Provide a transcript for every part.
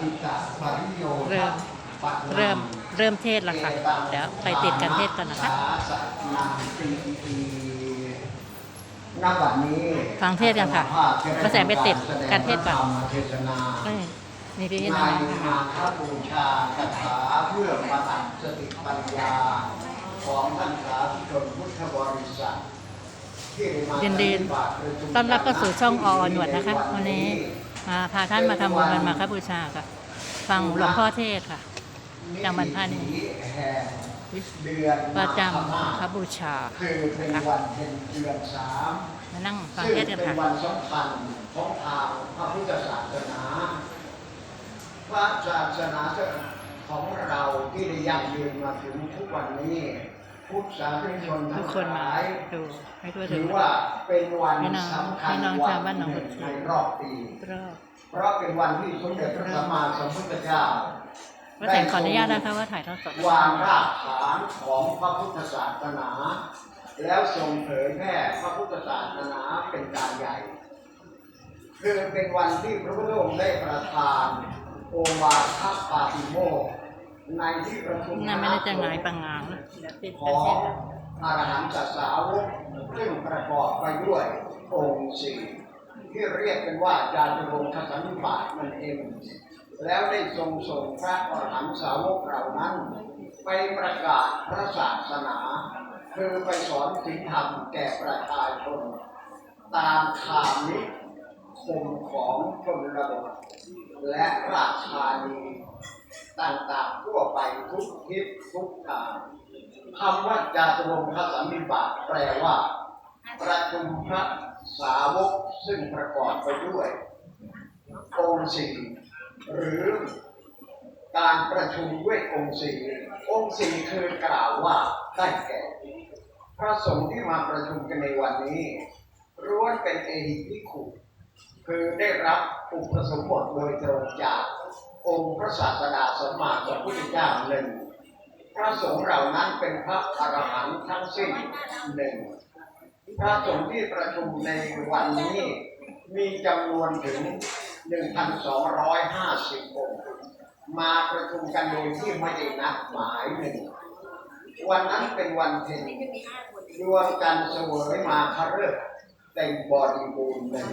ฏิกะปริโยเริ่มปัตนังเริ่มเริ่มเทศแล้วค่ะ เดี๋ยวไปติดกันเทศก่อนนะคะสาสนังปีอีณบัดนี้ฟังเทศกันค่ะพระแสงไปติดการเทศก่อนธรรมเทศนาเอ้ยมีพี่ในน้องมาคบูชากถาเพื่อประดับสติปัญญา ของท่านสาธุชนพุทธบริษัทที่ได้มายินดีปฏิบัติประชุมต้อนรับเข้าสู่ช่องออหนวดนะคะ วันนี้ มาพาท่านมาทำบุญวันมาคบูชาค่ะ ฟังหลวงพ่อเทศค่ะจำวันพระนี่แห่งเดือนประจมาฆำคบูชาคือเป็นวันเพ็ญเดือนสามมานั่งฟังซึ่งเทศกันเป็นค่ะวันสำคัญของทางพระพุทธศาสนาพระศาสนาของเราที่ได้ยั่งยืนมาถึงทุกวันนี้พุ ทธศาสนิกชนทุทั้กงคนหมาลายดูให้ทั่วถึถืงอว่าเป็นวันพี่น้องสำคัญพี่น้องวัชาวบ้านหนองหบันึ่วงเขียวในรอบปีรอบเพราะเป็นวันที่สมเด็จพระสัมมาสัมพุทธเจ้าพระแสงขออนุญาตนะคะว่าถ่ายทอดสดวางรากฐานของพระพุทธศาสนา แล้วทรงเผยแพร่พระพุทธศาสนาเป็นการใหญ่คือเป็นวันที่พระพุทธองค์ได้ประทาน โอวาทปาติโมกข์ ในที่ประชุมนั่นไม่ได้จะหงายปังงางนะเดี๋ยวติดขกันอเทงศนะอรหันตสาวกซึ่งประกอบไปด้วยองค์สี่ที่เรียกกันว่าจาตุรงคสันนิบาตนั่นเอง แล้วได้ทรงส่งพระอรหันตสาวกเหล่านั้น ไปประกาศพระศาสนา คือไปสอนศีลธรรมแก่ประชาชน ตามคามิคมของชนระบทและราชานี ต่างๆทั่วไปทุกทิศทุกทางคำว่าจาตุรงคสันนิบาตแปลว่า ประชุมพระสาวกซึ่งประกอบไปด้วยองค์สี่หรือการประชุมด้วยองค์สี่องค์สี่คือกล่าวว่าได้แก่ พระสงฆ์ที่มาประชุมกันในวันนี้ล้วนเป็นเอหิภิกขุคือได้รับอุปสมบทโดยตรงจาก องค์พระศาสดาสมมาสัมพุทธเจ้าหนึ่งพระสงฆ์เหล่านั้นเป็นพระอรหันต์ทั้งสิ้นหนึ่งพระสงฆ์ที่ประชุมในวันนี้มีจำนวนถึง 1,250 องค์ มาประชุมกันโดยที่ไม่ได้นัดหมายหนึ่ง วันนั้นเป็นวันเพ็ญดวงจันทร์เสวยมาคฤกษ์เต็มบริบูรณ์หนึ่ง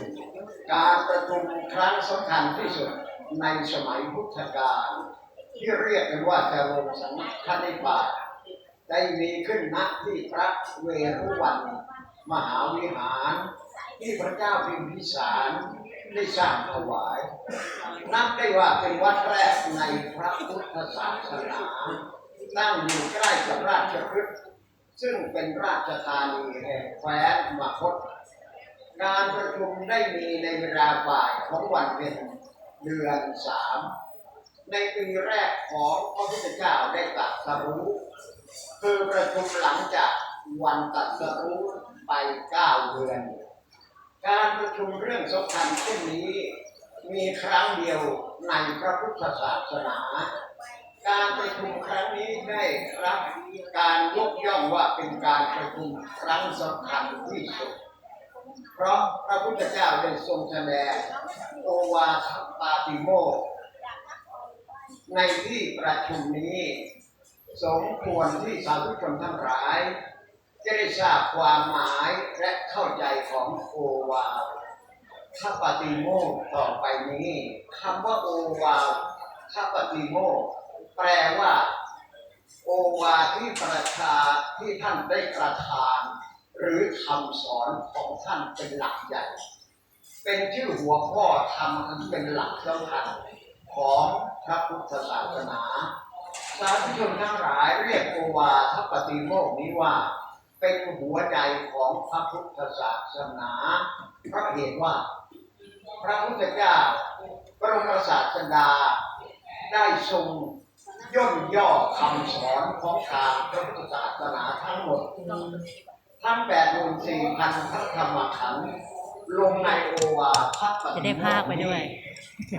การประชุมครั้งสำคัญที่สุด ในสมัยพุทธกาลที่เรียกกันว่าจะลงสังฆนิบาตได้มีขึ้นณที่พระเวรุวัน มหาวิหาร ที่พระเจ้าพิมพิสารได้สร้างถวายนับได้ว่าเป็นวัดแรกในพระพุทธศาสนาตั้งอยู่ใกล้กับราชพฤกษ์ซึ่งเป็นราชธานีแห่งแคว้นมคต การประชุมได้มีในเวลาบ่ายของวันเป็น เดือนสามในปีแรกของพระพุทธเจ้าได้ตรัสรู้คือประชุมหลังจากวันตรัสรู้ไปเก้าเดือน การประชุมเรื่องสำคัญเช่นนี้ มีครั้งเดียวในพระพุทธศาสนา การประชุมครั้งนี้ได้รับการยกย่องว่าเป็นการประชุมครั้งสำคัญที่สุด เพราะพระพุทธเจ้าได้ทรงแสดงโอวาทปาติโมกในที่ประชุมนี้ สมควรที่สาธุชนทั้งหลาย จะได้ทราบความหมายและเข้าใจของโอวาทปาติโมกต่อไปนี้คำว่าโอวาทปาติโมกแปลว่า โอวาทที่ประชาที่ท่านได้ประทาน หรือคำสอนของท่านเป็นหลักใหญ่ เป็นชื่อหัวข้อธรรมอันเป็นหลักสำคัญของพระพุทธศาสนาสาธุชนทั้งหลายเรียกโอวาทปฏิโมกนี้ว่า เป็นหัวใจของพระพุทธศาสนาเพราะเหตุว่า พระพุทธเจ้าพระบรมศาสดาได้ทรงย่นย่อคำสอนของทางพระพุทธศาสนาทั้งหมด ทั้งแปดหมื่นสี่พันพระธรรมขันธ์ลงในโอวาทปจะฏิได้โมภาคกข์ไปด้วย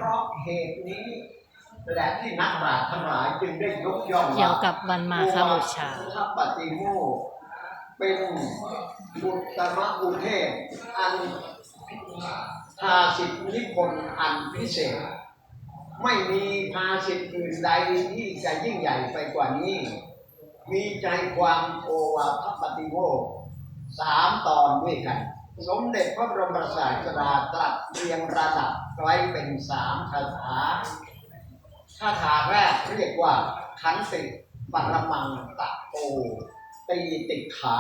เพราะเหตุนี้และที่นักปราชญ์ทั้งหลายจึงได้ยกย่องเกี่ยวกับวันมาคบูชาทปฏิโมกข์เป็นบุตรมะอุเทศ อันทาสิทธินิพนธ์อันพิเศษ ไม่มีภาสิทธิ์อื่นใดที่จะยิ่งใหญ่ไปกว่านี้ มีใจความโอวาทปฏิโมกข์ สามตอนด้วยกัน สมเด็จพระบรมศาสดาตรัสเรียงระดับไว้เป็นสามคาถาคาถาแรกเรียกว่าขันติปรมังตะโตตีติขา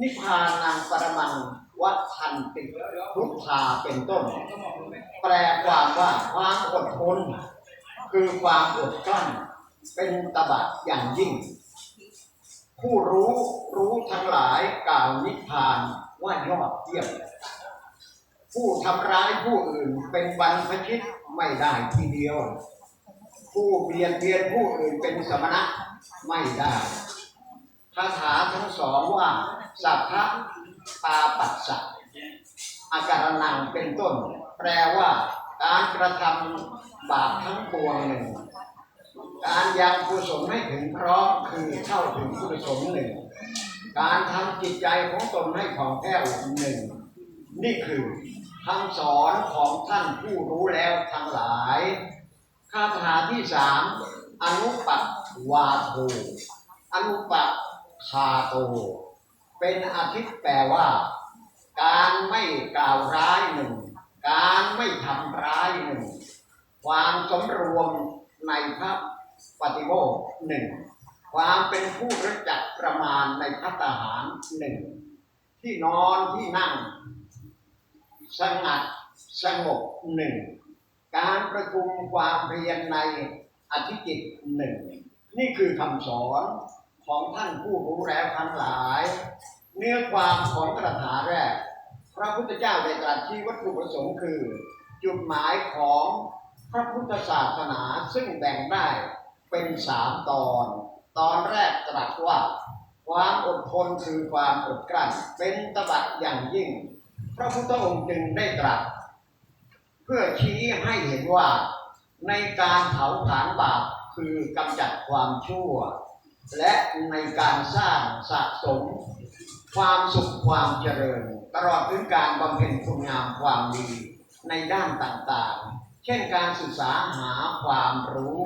นิพพานังปรมังวัฏทันติทุกขาเป็นต้น แปลความว่าความอดทนคือความอดกลั้นเป็นตบะอย่างยิ่ง ผู้รู้รู้ทั้งหลายกล่าวนิพพานว่ายอดเยี่ยม ผู้ทำร้ายผู้อื่นเป็นบรรพชิตไม่ได้ทีเดียว ผู้เบียดเบียนผู้อื่นเป็นสมณะไม่ได้คาถาทั้งสองว่าสัพพะปาปัสสะอาการนังเป็นต้น แปลว่าการกระทำบาปทั้งปวงหนึ่ง การยังกุศลให้ถึงพร้อมคือเข้าถึงกุศลหนึ่ง การทำจิตใจของตนให้ผ่องแผ้วหนึ่ง นี่คือคำสอนของท่านผู้รู้แล้วทั้งหลายคาถาที่สามอนุปัตวาโทอนุปัตคาโต เป็นอาทิตย์แปลว่า การไม่กล่าวร้ายหนึ่ง การไม่ทำร้ายหนึ่ง ความสมรวม พระปฏิโมกหนึ่งความเป็นผู้รู้จักประมาณในพัฒหารหนึ่งที่นอนที่นั่ง สงัดสงบหนึ่งการประชุมความเพียรในอธิจิตหนึ่งนี่คือคำสอนของท่านผู้รู้แล้วทั้งหลาย เนื้อความของกระถาแรก พระพุทธเจ้าได้ตรัสชี้วัตถุประสงค์คือ จุดหมายของ พระพุทธศาสนาซึ่งแบ่งได้เป็นสามตอน ตอนแรกตรัสว่า ความอดทนคือความอดกลั้นเป็นตบะอย่างยิ่ง พระพุทธองค์จึงได้ตรัส เพื่อชี้ให้เห็นว่า ในการเผาผลาญบาปคือกำจัดความชั่ว และในการสร้างสะสม ความสุขความเจริญ ตลอดถึงการบำเพ็ญคุณงามความดีในด้านต่างๆ ช่นการศึกษาหาความรู้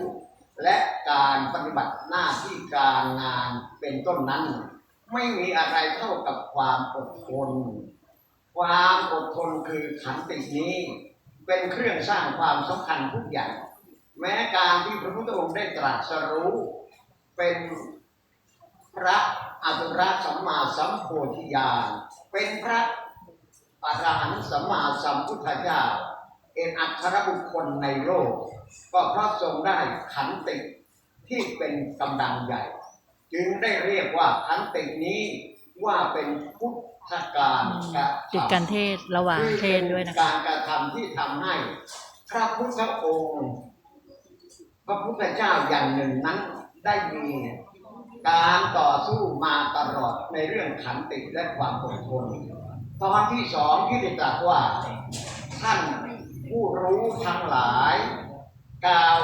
และการปฏิบัติหน้าที่การงานเป็นต้นนั้น ไม่มีอะไรเท่ากับความอดทน ความอดทนคือขันตินี้ เป็นเครื่องสร้างความสำคัญทุกอย่าง แม้การที่พระพุทธองค์ได้ตรัสรู้ เป็นพระอสุรสัมมาสัมโพธิญาณเป็นพระอรหันต์สัมมาสัมพุทธเจ้า เอ็นอัครบุคคลในโลก ก็เพราะทรงได้ขันติที่เป็นกำลังใหญ่ จึงได้เรียกว่าขันตินี้ว่าเป็นพุทธการกระติดทำกันเทศระหว่างเทศด้วยนะคะการกระทำที่ทำให้พระพุทธองค์ พระพุทธเจ้าอย่างหนึ่งนั้นได้มีการต่อสู้มาตลอดในเรื่องขันติและความอดทนตอนที่สองที่ได้ตรัสว่าท่าน ผู้รู้ทั้งหลาย กล่าว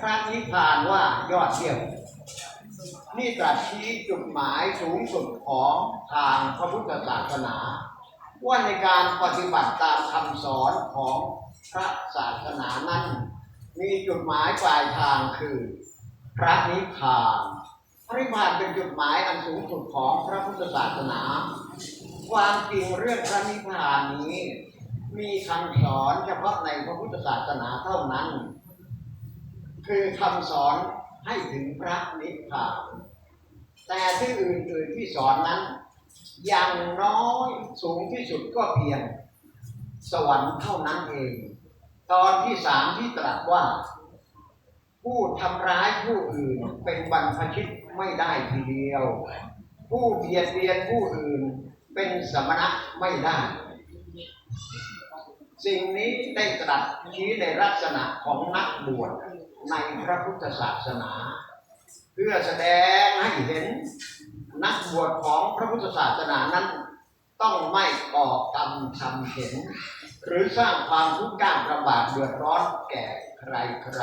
พระนิพพานว่ายอดเยี่ยมนี่ตรัสชี้จุดหมายสูงสุดของทางพระพุทธศาสนา ว่าในการปฏิบัติตามคำสอนของพระศาสนานั้น มีจุดหมายปลายทางคือ พระนิพพานพระนิพพานเป็นจุดหมายอันสูงสุดของพระพุทธศาสนา ความจริงเรื่องพระนิพพานนี้ มีคำสอนเฉพาะในพระพุทธศาสนาเท่านั้น คือคำสอนให้ถึงพระนิพพานแต่ที่อื่นๆที่สอนนั้นอย่างน้อยสูงที่สุดก็เพียง สวรรค์เท่านั้นเอง ตอนที่สามที่ตรัสว่า ผู้ทำร้ายผู้อื่นเป็นบรรพชิตไม่ได้ทีเดียว ผู้เบียดเบียนผู้อื่นเป็นสมณะไม่ได้ สิ่งนี้ได้ตรัสชี้ในลักษณะของนักบวชในพระพุทธศาสนา เพื่อแสดงให้เห็นนักบวชของพระพุทธศาสนานั้น ต้องไม่ก่อกรรมทำเห็น หรือสร้างความทุกข์ยากลำบากเดือดร้อนแก่ใครใคร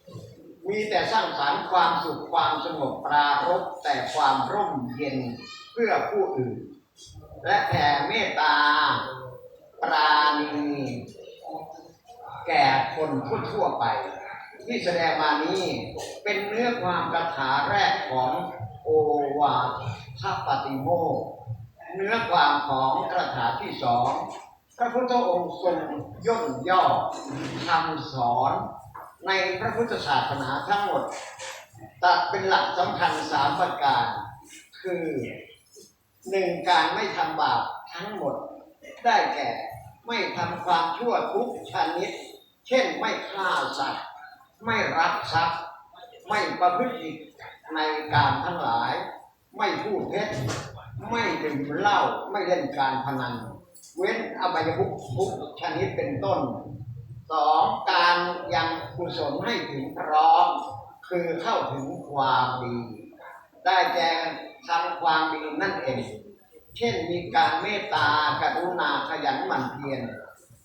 ๆมีแต่สร้างสรรค์ความสุขความสงบปรารบแต่ความร่มเย็นเพื่อผู้อื่น และแผ่เมตตา ปราณีแก่คนทั่วไป ที่แสดงมานี้เป็นเนื้อความคาถาแรกของโอวาทปฏิโมกเนื้อความของคาถาที่สองพระพุทธองค์ทรงย่นย่อคำสอนในพระพุทธศาสนาทั้งหมดตัดเป็นหลักสำคัญสามประการ คือหนึ่งการไม่ทำบาปทั้งหมดได้แก่ ไม่ทำความชั่วทุกชนิด เช่นไม่ฆ่าสัตว์ ไม่รักทรัพย์ ไม่ประพฤติในการทั้งหลาย ไม่พูดเท็จ ไม่ดื่มเหล้า ไม่เล่นการพนัน เว้นอบายมุขทุกชนิดเป็นต้นสองการยังกุศลให้ถึงพร้อม คือเข้าถึงความดี ได้แก่ทำความดีนั่นเอง เช่นมีการเมตตากรุณาขยันหมั่นเพียร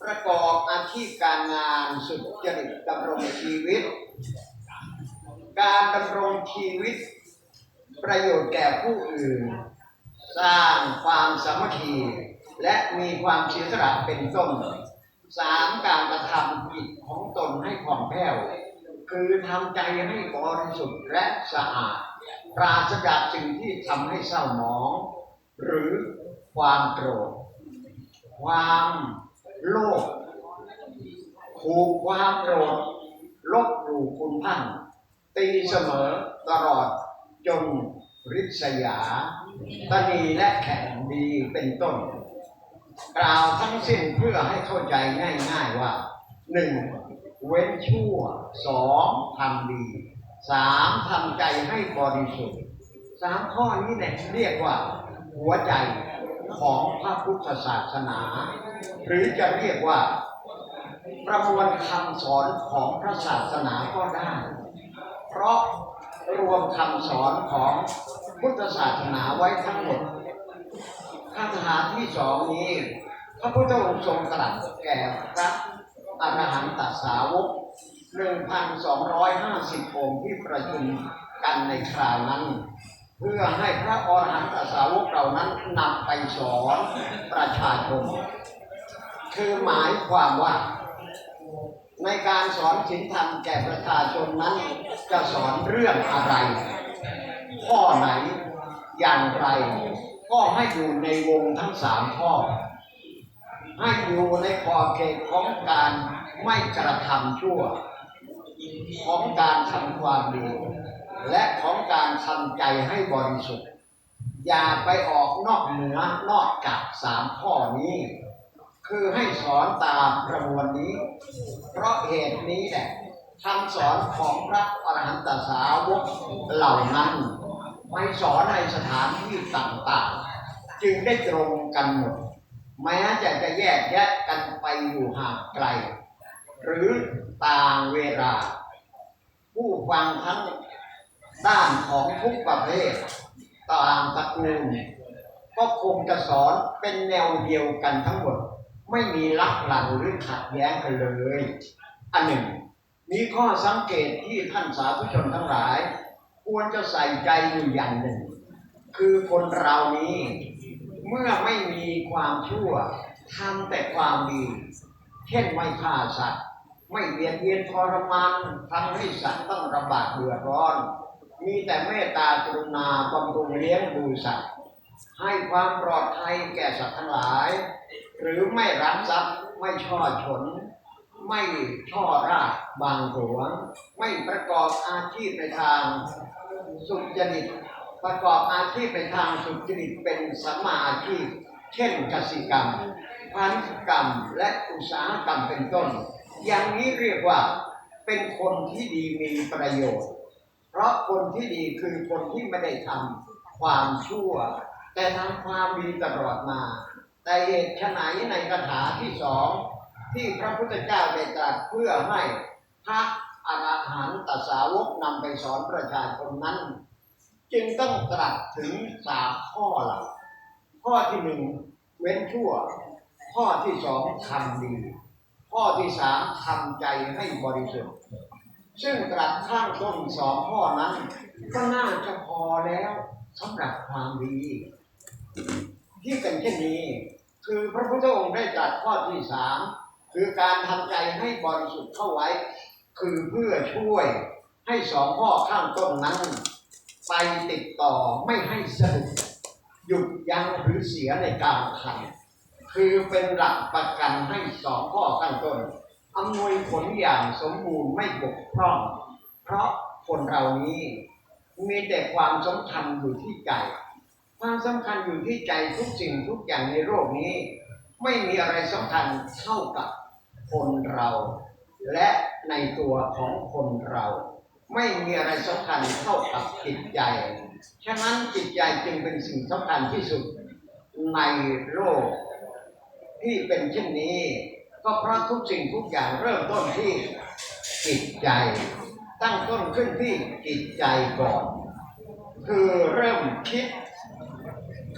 ประกอบอาชีพการงานสุจริตดำรงชีวิต การดำรงชีวิต ประโยชน์แก่ผู้อื่น สร้างความสามัคคีและมีความเสียสละเป็นต้นสามการกระทำจิตของตนให้ผ่องแผ้วคือทำใจให้บริสุทธิ์และสะอาดปราศจากสิ่งที่ทำให้เศร้าหมอง หรือความโกรธ ความโลภผูกความโกรธลบหลู่คุณท่านตีเสมอตลอดจนริษยาตนีและแข่งดีเป็นต้น กล่าวทั้งสิ้นเพื่อให้เข้าใจง่ายๆว่าหนึ่งเว้นชั่วสองทำดีสามทำใจให้บริสุทธิ์สามข้อนี้เนี่ยเรียกว่า หัวใจของพระพุทธศาสนา หรือจะเรียกว่าประมวลคำสอนของพระศาสนาก็ได้ เพราะรวมคำสอนของพุทธศาสนาไว้ทั้งหมดคาถาที่สองนี้พระพุทธองค์ทรงตรัสแก่พระอรหันตสาวก 1,250 องค์ที่ประชุมกันในคราวนั้น เพื่อให้พระอรหันตสาวกเหล่านั้นนำไปสอนประชาชน คือหมายความว่า ในการสอนศีลธรรมแก่ประชาชนนั้น จะสอนเรื่องอะไร ข้อไหนอย่างไร ก็ให้อยู่ในวงทั้งสามข้อ ให้อยู่ในขอบเขตของการไม่กระทำชั่ว ของการทำความดี และของการทำใจให้บริสุทธิ์ อย่าไปออกนอกเหนือนอกจากสามข้อนี้ คือให้สอนตามประมวลนี้ เพราะเหตุนี้แหละคำสอนของพระอรหันตสาวกเหล่านั้นไม่สอนในสถานที่ต่างๆ จึงได้ตรงกันหมดแม้จะจะแยกแยะกันไปอยู่ห่างไกล หรือต่างเวลา ผู้ฟังทั้ง ด้านของทุกประเภทต่างตระกูลก็คงจะสอนเป็นแนวเดียวกันทั้งหมด ไม่มีลักหลั่นหรือขัดแย้งกันเลย อันหนึ่ง มีข้อสังเกตที่ท่านสาธุชนทั้งหลาย ควรจะใส่ใจอยู่อย่างหนึ่ง คือคนเรานี้ เมื่อไม่มีความชั่วทำแต่ความดี เช่นไม่ฆ่าสัตว์ ไม่เบียดเบียนทรมานทำให้สัตว์ต้องลำบากเดือดร้อน มีแต่เมตตากรุณาบำรุงเลี้ยงดูสัตว์ให้ความปลอดภัยแก่สัตว์ทั้งหลาย หรือไม่รักทรัพย์ไม่ช่อฉน ไม่ช่อราบางหลวง ไม่ประกอบอาชีพในทางสุจริตประกอบอาชีพในทางสุจริตเป็นสัมมาอาชีพ เช่นกสิกรรมพาณิชยกรรมและอุตสาหกรรมเป็นต้น อย่างนี้เรียกว่าเป็นคนที่ดีมีประโยชน์ เพราะคนที่ดีคือคนที่ไม่ได้ทำความชั่ว แต่ทำความดีตลอดมา แต่เหตุไฉนในคาถาที่สองที่พระพุทธเจ้าได้ตรัสเพื่อให้พระอรหันตสาวกนำไปสอนประชาชนนั้น จึงต้องตรัสถึงสามข้อหลักข้อที่หนึ่งเว้นชั่ว ข้อที่สองทำดี ข้อที่สามทำใจให้บริสุทธิ์ ซึ่งตรัสข้างต้นสองข้อนั้น ก็น่าจะพอแล้วสำหรับความดี ที่เป็นเช่นนี้ คือพระพุทธองค์ได้ตรัสข้อที่สามคือการทำใจให้บริสุทธิ์เข้าไว้ คือเพื่อช่วยให้สองข้อข้างต้นนั้น ไปติดต่อไม่ให้สะดุดหยุดยั้งหรือเสียในการขันคือเป็นหลักประกันให้สองข้อข้างต้น อำนวยผลอย่างสมบูรณ์ไม่บกพร่อง เพราะคนเรานี้มีแต่ความสำคัญอยู่ที่ใจ ความสำคัญอยู่ที่ใจทุกสิ่งทุกอย่างในโลกนี้ ไม่มีอะไรสำคัญเท่ากับคนเรา และในตัวของคนเรา ไม่มีอะไรสำคัญเท่ากับจิตใจ ฉะนั้นจิตใจจึงเป็นสิ่งสำคัญที่สุดในโลกที่เป็นเช่นนี้ ก็เพราะทุกสิ่งทุกอย่างเริ่มต้นที่จิตใจ ตั้งต้นขึ้นที่จิตใจก่อน คือเริ่มคิด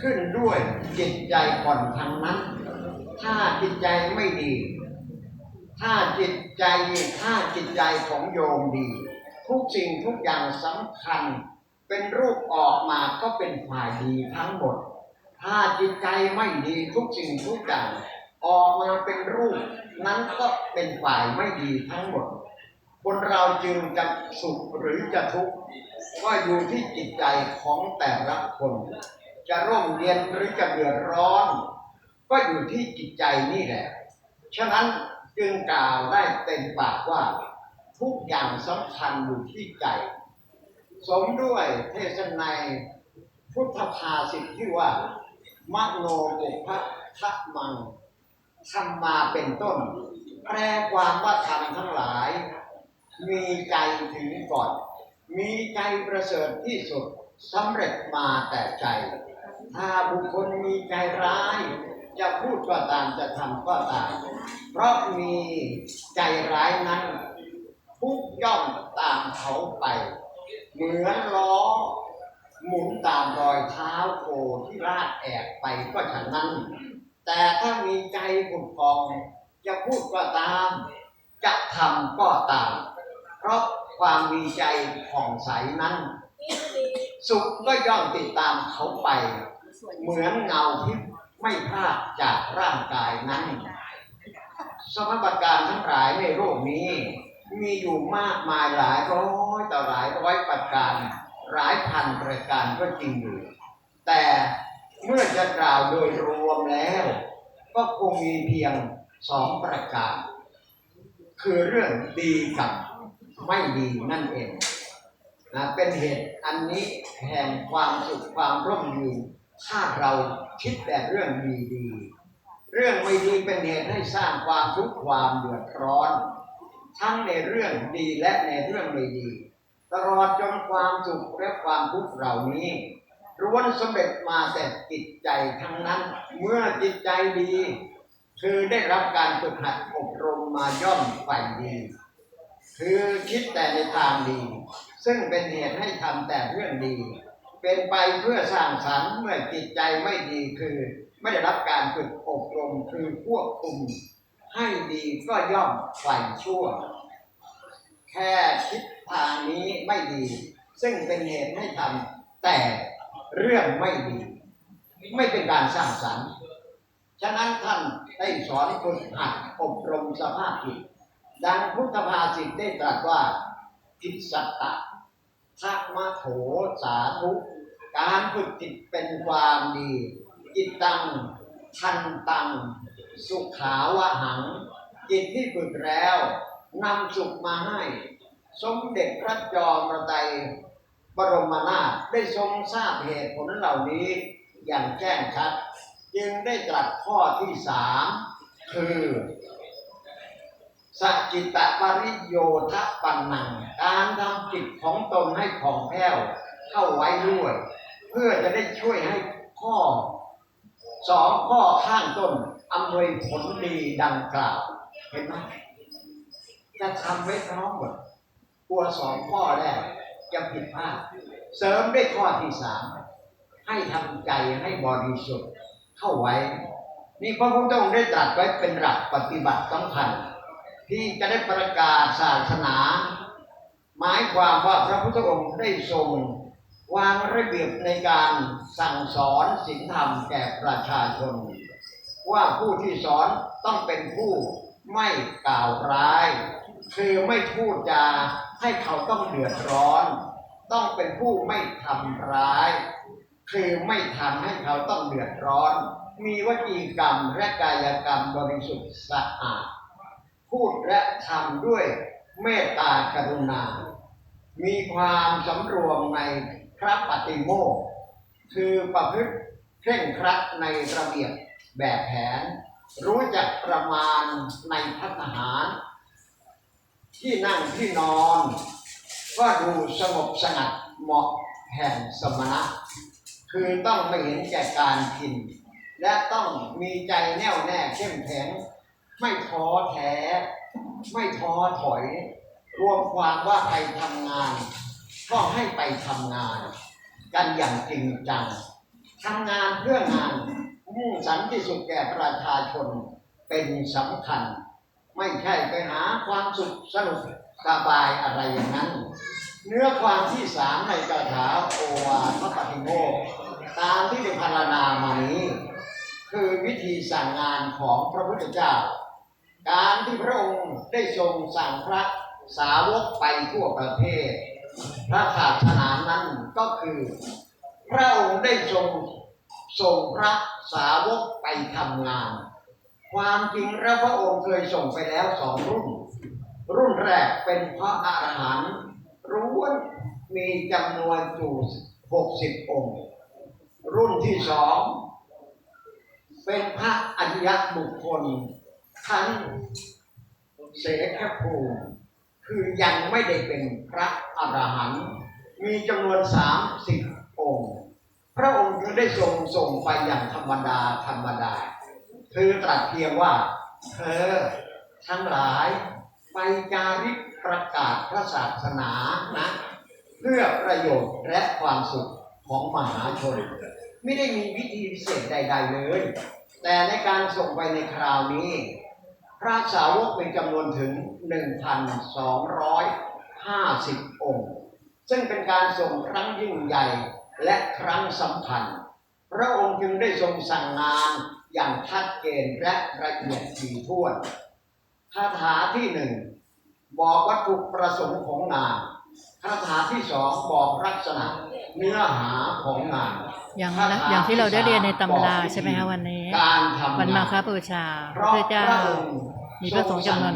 ขึ้นด้วยจิตใจก่อนทางนั้น ถ้าจิตใจไม่ดี ถ้าจิตใจถ้าจิตใจของโยมดี ทุกสิ่งทุกอย่างสำคัญ เป็นรูปออกมาก็เป็นฝ่ายดีทั้งหมด ถ้าจิตใจไม่ดีทุกสิ่งทุกอย่าง ออกมาเป็นรูปนั้นก็เป็นฝ่ายไม่ดีทั้งหมด คนเราจึงจะสุขหรือจะทุกข์ก็อยู่ที่จิตใจของแต่ละคน จะร่มเย็นหรือจะเดือดร้อน ก็อยู่ที่จิตใจนี่แหละ ฉะนั้นจึงกล่าวได้เต็มปากว่า ทุกอย่างสำคัญอยู่ที่ใจ สมด้วยเทศนายพุทธภาษิตที่ว่ามโนปุพพะมัง ทำมาเป็นต้น แปลความว่าธรรมทั้งหลาย มีใจถึงก่อน มีใจประเสริฐที่สุดสำเร็จมาแต่ใจ ถ้าบุคคลมีใจร้าย จะพูดก็ตามจะทำก็ตาม เพราะมีใจร้ายนั้นทุกย่อมตามเขาไป เหมือนล้อหมุนตามรอยเท้าโคที่ลาดแอกไปก็ฉะนั้น แต่ถ้ามีใจผุดพองจะพูดก็ตาม จะทำก็ตาม เพราะความมีใจผ่องใสนั้น สุขก็ย่อมติดตามเขาไป เหมือนเงาที่ไม่พลาดจากร่างกายนั้น สมบัติการทั้งหลายในโลกนี้ มีอยู่มากมายหลายร้อยต่อหลายร้อยประการ หลายพันประการก็จริงอยู่ แต่ เมื่อจะกล่าวโดยรวมแล้ว ก็คงมีเพียงสองประการ คือเรื่องดีกับไม่ดีนั่นเองนะเป็นเหตุอันนี้แห่งความสุขความร่มเยืนถ้าเราคิดแต่เรื่องดีๆเรื่องไม่ดีเป็นเหตุให้สร้างความทุกข์ความเดือดร้อน ทั้งในเรื่องดีและในเรื่องไม่ดี ตลอดจนความสุขและความทุกข์เหล่านี้ ล้วนสำเร็จมาแต่จิตใจทั้งนั้น เมื่อจิตใจดี คือได้รับการฝึกหัดอบรมมาย่อมฝ่ายดี คือคิดแต่ในทางดี ซึ่งเป็นเหตุให้ทำแต่เรื่องดี เป็นไปเพื่อสร้างสรรค์เมื่อจิตใจไม่ดีคือ ไม่ได้รับการฝึกอบรมคือควบคุม ให้ดีก็ย่อมฝ่ายชั่ว แค่คิดทางนี้ไม่ดี ซึ่งเป็นเหตุให้ทำแต่ เรื่องไม่ดี ไม่เป็นการสร้างสรรค์ฉะนั้นท่านได้สอนฝึกหัดอบรมสภาพจิตดังพุทธภาษิตได้ตรัสว่าจิตสัตตะทักมะโถสาธุการฝึกจิตเป็นความดี จิตตังทันตัง สุขาวหัง จิตที่ฝึกแล้วนำสุขมาให้ สมเด็จพระจอมไต บรมนาถได้ทรงทราบเหตุผลเหล่านี้อย่างแจ้งชัด จึงได้ตรัสข้อที่สามคือสกิตะปริโยทะปันนัง การทำจิตของตนให้ผ่องแผ้วเข้าไว้ด้วย เพื่อจะได้ช่วยให้ข้อสองข้อข้างต้นอำนวยผลดีดังกล่าว เห็นไหมจะทำไว้พร้อมหมดกลัวสองข้อแรก จะผิดพลาดเสริมด้วยข้อที่สามให้ทำใจให้บริสุทธิ์เข้าไว้ นี่พระพุทธองค์ได้ตรัสไว้เป็นหลักปฏิบัติสำคัญ ที่จะได้ประกาศศาสนา หมายความว่าพระพุทธองค์ได้ทรงวางระเบียบในการสั่งสอนศีลธรรมแก่ประชาชน ว่าผู้ที่สอนต้องเป็นผู้ไม่กล่าวร้าย คือไม่พูดจา ให้เขาต้องเดือดร้อน ต้องเป็นผู้ไม่ทำร้าย คือไม่ทำให้เขาต้องเดือดร้อน มีวจีกรรมและกายกรรมบริสุทธิ์สะอาด พูดและทำด้วยเมตตากรุณา มีความสำรวมในพระปฏิโมกคือประพฤติเคร่งครัดในระเบียบแบบแผน รู้จักประมาณในพัฒหาร ที่นั่งที่นอน ก็ดูสงบสงัดเหมาะแห่งสมณะ คือต้องไม่เห็นแก่การกิน และต้องมีใจแน่วแน่เข้มแข็ง ไม่ท้อแท้ ไม่ท้อถอย รวมความว่าไปทำงาน ก็ให้ไปทำงาน กันอย่างจริงจังทำงานเพื่องานมุ่งสันติสุขแก่ประชาชนเป็นสำคัญ ไม่ใช่ไปหาความสุขสนุกสบายอะไรอย่างนั้น เนื้อความที่สามในคาถาโอวาทปฏิโมกตามที่ได้พรรณนามานี้คือวิธีสั่งงานของพระพุทธเจ้า การที่พระองค์ได้ทรงสั่งพระสาวกไปทั่วประเทศ พระศาสนานั้นก็คือ พระองค์ได้ทรงส่งพระสาวกไปทำงาน ความจริงแล้วพระองค์เคยส่งไปแล้วสองรุ่น รุ่นแรกเป็นพระอรหันต์ร้วนมีจำนวนอยู่หกสิบองค์ รุ่นที่สองเป็นพระอริยบุคคล ทั้งเสขภูมิคือยังไม่ได้เป็นพระอรหันต์มีจำนวนสามสิบองค์ พระองค์จึงได้ทรงส่งไปอย่างธรรมดาธรรมดา คือตรัสเพียงว่า เธอทั้งหลายไปจาริกประกาศพระศาสนานะ เพื่อประโยชน์และความสุขของมหาชน ไม่ได้มีวิธีพิเศษใด ๆ เลย แต่ในการส่งไปในคราวนี้ พระสาวกเป็นจำนวนถึง 1,250 องค์ ซึ่งเป็นการส่งครั้งยิ่งใหญ่และครั้งสำคัญ พระองค์จึงได้ทรงสั่งงาน อย่างชัดเจนและละเอียดถี่ถ้วนคาถาที่หนึ่งบอกวัตถุประสงค์ของงานคาถาที่สองบอกลักษณะเนื้อหาของงานอย่างละอย่างที่เราได้เรียนในตำราใช่ไหมคะวันนี้การทำงานวันมาคบูชาพระพุทธเจ้ามีพระสงฆ์จำนวน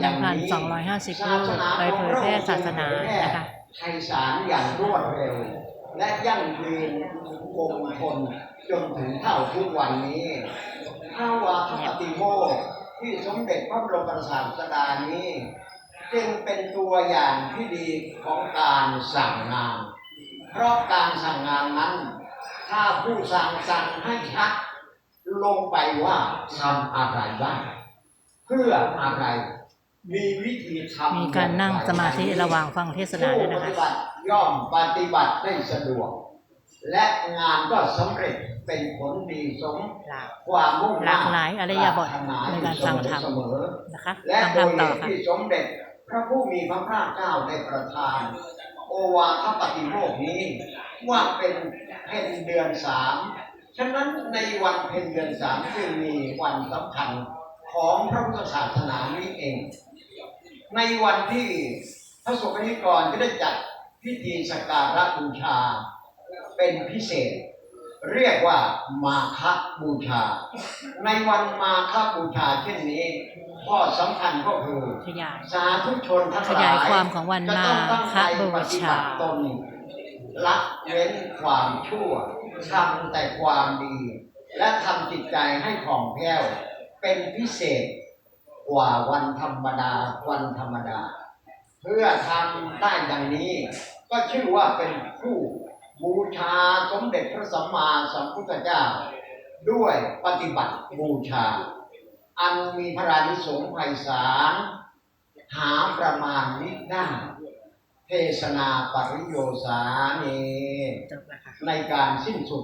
1,250รูปไปเผยแพร่ศาสนานะคะไทยสารอย่างรวดเร็ว และยั่งยืนคงทนจนถึงเท่าทุกวันนี้ ถ้าวาทปฏิโมกข์ที่สมเด็จพระบรมศาสดานี้ จึงเป็นตัวอย่างที่ดีของการสั่งงาน เพราะการสั่งงานนั้น ถ้าผู้สั่งสั่งให้ชัดลงไปว่าทำอะไรบ้างเพื่ออะไรมีวิธีทำมีการนั่งสมาธิระหว่างฟังเทศนาด้วยผู้นะปคะฏิบัติย่อมปฏิบัติได้สะดวก และงานก็สำเร็จเป็นผลดีสมหลากความมุ่งหลากหลายอริยบทในการฟังธรรมเสมอนะคะและฟังโดธรรยมต่อค่ะที่สมเด็จพระผู้มีพระภาคเจ้าได้ประทาน โอวาทปฏิโมกข์นี้ ว่าเป็นเพ็ญเดือนสามฉะนั้นในวันเพ็ญเดือนสามจึงมีวันสำคัญของพระพุทธศาสนานี้เอง ในวันที่พระสงฆ์นิกรจะได้จัดพิธีสักการะบูชา เป็นพิเศษ เรียกว่ามาคบูชา ในวันมาคบูชาเช่นนี้ข้อสำคัญก็คือขยายสาธุชนทั้งหลายขยายความของวันจะต้องตั้งใจมาฆบูปฏิชาบัติตนละเว้นความชั่วทำแต่ความดี และทำจิตใจให้ผ่องแผ้วเป็นพิเศษกว่าวันธรรมดาวันธรรมดา เพื่อทำได้ดังนี้ ก็ชื่อว่าเป็นผู้ บูชาสมเด็จพระสัมมาสัมพุทธเจ้า ด้วยปฏิบัติบูชา อันมีพระรานิสงส์ไพศาลหาประมาณนิได้เทศนาปริโยสาเนจบแล้วค่ะในการสิ้นสุด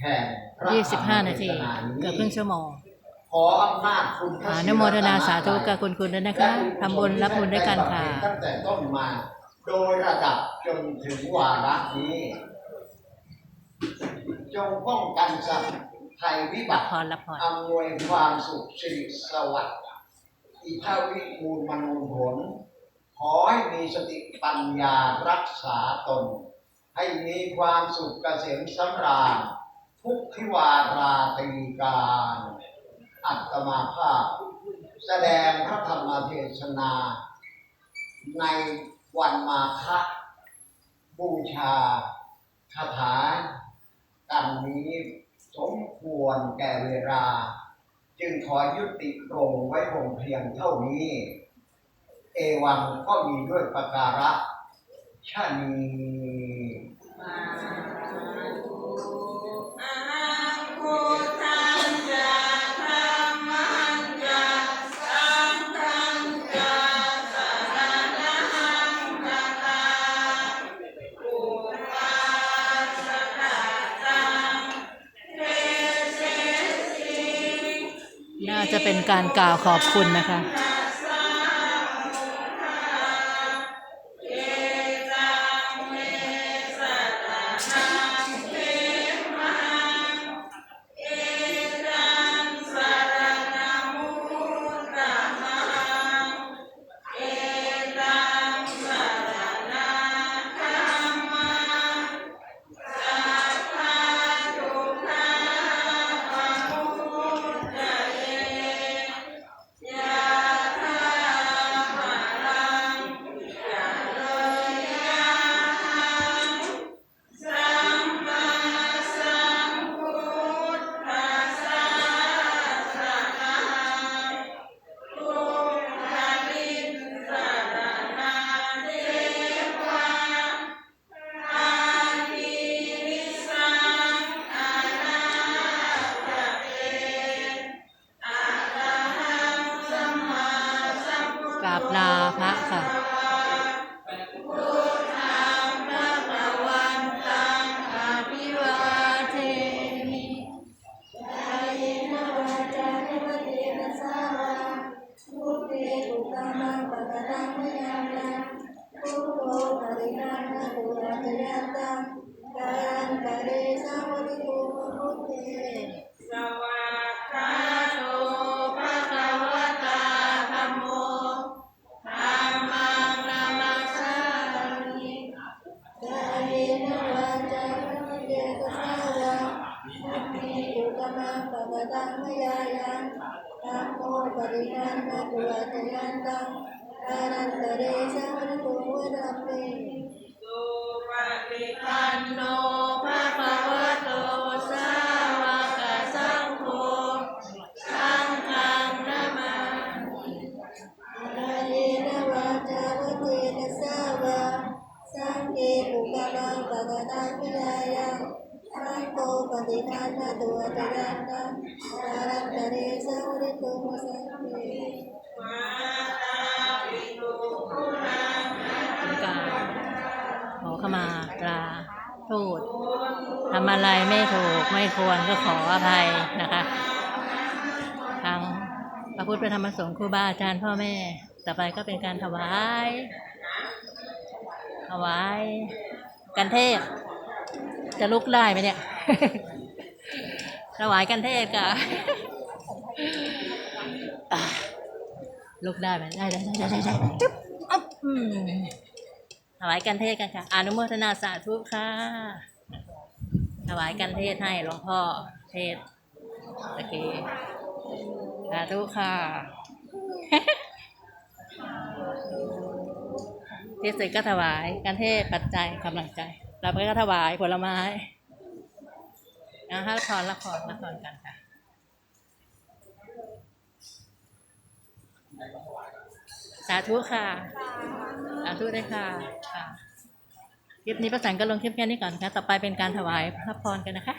แห่งพระ25นาทีธรรมเทศเกือบครึ่งชั่วโมงขออำนาจคุณพระอ่าศนโมทนาสาธุกับคุณคุณด้วยนะคะทำบุญรับบุญด้วยกันค่ะตั้งแต่ต้นมา โดยระดับจนถึงวาระนี้ จงป้องกันสัตว์ภัยวิบัรับติพรรับพรอำนวยความสุขสิริสวัสดิ์อิทาวิมูลมนูผลขอให้มีสติปัญญารักษาตน ให้มีความสุขเกษมสำราญทุกทิวาราตรีการ อัตมาภาพ แสดงพระธรรมเทศนา ใน วันมาคะบูชาคาถากันนี้สมควรแก่เวลา จึงขอยุติลงไว้คงเพียงเท่านี้ เอวังก็มีด้วยประการะชานี เป็นการกล่าวขอบคุณนะคะ สุปฏิปันโนภะคะ ขอขมาลาโทษทำอะไรไม่ถูกไม่ควรก็ขออภัยนะคะ ทางพระพุทธธรรมสงฆ์ครูบาอาจารย์พ่อแม่ ต่อไปก็เป็นการถวาย ถวาย กันเทศ จะลุกได้ไหมเนี่ย ถวายกันเทศค่ะอะลุกได้ไหมได้ได้ได้ได้ได้จุ๊บอ๊บถวายกันเทศกันค่ะ อนุโมทนาสาธุค่ะถวายกันเทศให้หลวงพ่อเทศโอเคสาธุค่ะเทศเสร็จก็ถวายกันเทศปัจจัยกำลังใจเราไปก็ถวายผลไม้ นะคะละครละครละครกันค่ะสาธุค่ะ สาธุด้วยค่ะค่ะคลิปนี้ประสานก็ลงคลิปแค่นี้ก่อนค่ะ ต่อไปเป็นการถวายพระพรกันนะคะ